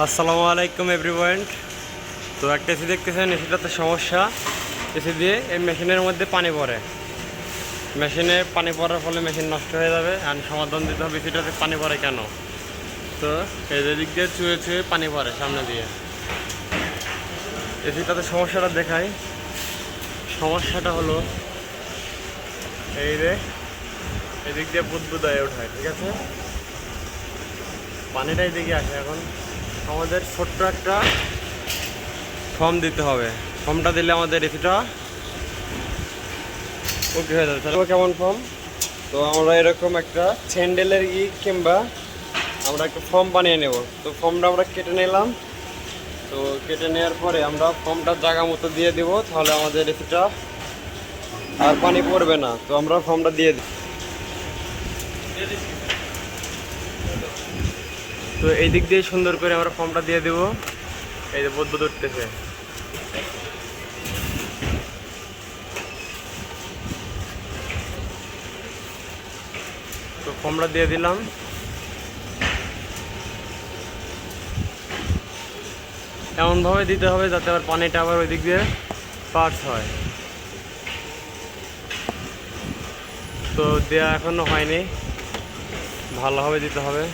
আসসালামু আলাইকুম এভরিওয়ান। তো একটা এসি দেখতেছেন এসিটাতে সমস্যা। এসি দিয়ে এই মেশিনের মধ্যে পানি পড়ে। মেশিনে পানি পড়ার ফলে মেশিন নষ্ট হয়ে যাবে আর সমাধান দিতে হবে এসিটাতে পানি পড়ে কেন? তো এই দিক দিয়ে চুয়ে চুয়ে পানি পড়ে সামনে দিয়ে। এসিটাতে সমস্যাটা দেখাই। সমস্যাটা হলো, এই রে এদিক দিয়ে বুদবুদ হয়ে ওঠায়, ঠিক আছে? পানিটা এদিকে আসে এখন। আমাদের ছোট্ট একটা ফর্ম দিতে হবে। ফর্মটা দিলে আমাদের এসিটা ওকে হয়ে যাবে। তাহলে কেমন ফর্ম তো আমরা এরকম একটা স্যান্ডেলের ই কিংবা আমরা একটা ফর্ম বানিয়ে নেব। তো ফর্মটা আমরা কেটে নিলাম। তো কেটে নেওয়ার পরে আমরা ফর্মটা জায়গা মতো দিয়ে দিব, তাহলে আমাদের এসিটা আর পানি পড়বে না। তো আমরা ফর্মটা দিয়ে দিই তো এই দিক দিয়ে সুন্দর করে আমরা ফর্মটা দিয়ে দেব। এই যে বদ্ধ উঠতেছে। তো ফর্মটা দিয়ে দিলাম। এমনভাবে দিতে হবে যাতে আবার পানিটা আবার ওই দিক দিয়ে পাস হয়। তো দেয়া এখনও হয়নি। ভালোভাবে দিতে হবে।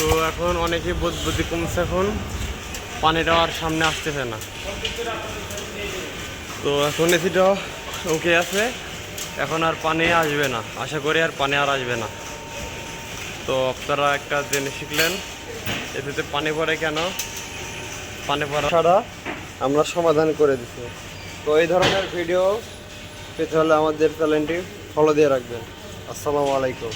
তো এখন অনেকেই বোধ বুদ্ধি কমছে এখন। পানিটা আর সামনে আসতেছে না। তো এখন এসিটা ওকে আছে। এখন আর পানি আসবে না। আশা করি আর পানি আর আসবে না। তো আপনারা একটা জিনিস শিখলেন এতে পানি পড়ে কেন? পানি পড়া ছাড়া আমরা সমাধান করে দিচ্ছি তো এই ধরনের ভিডিও পেতে হলে আমাদের চ্যানেলটি ফলো দিয়ে রাখবেন। আসসালামু আলাইকুম।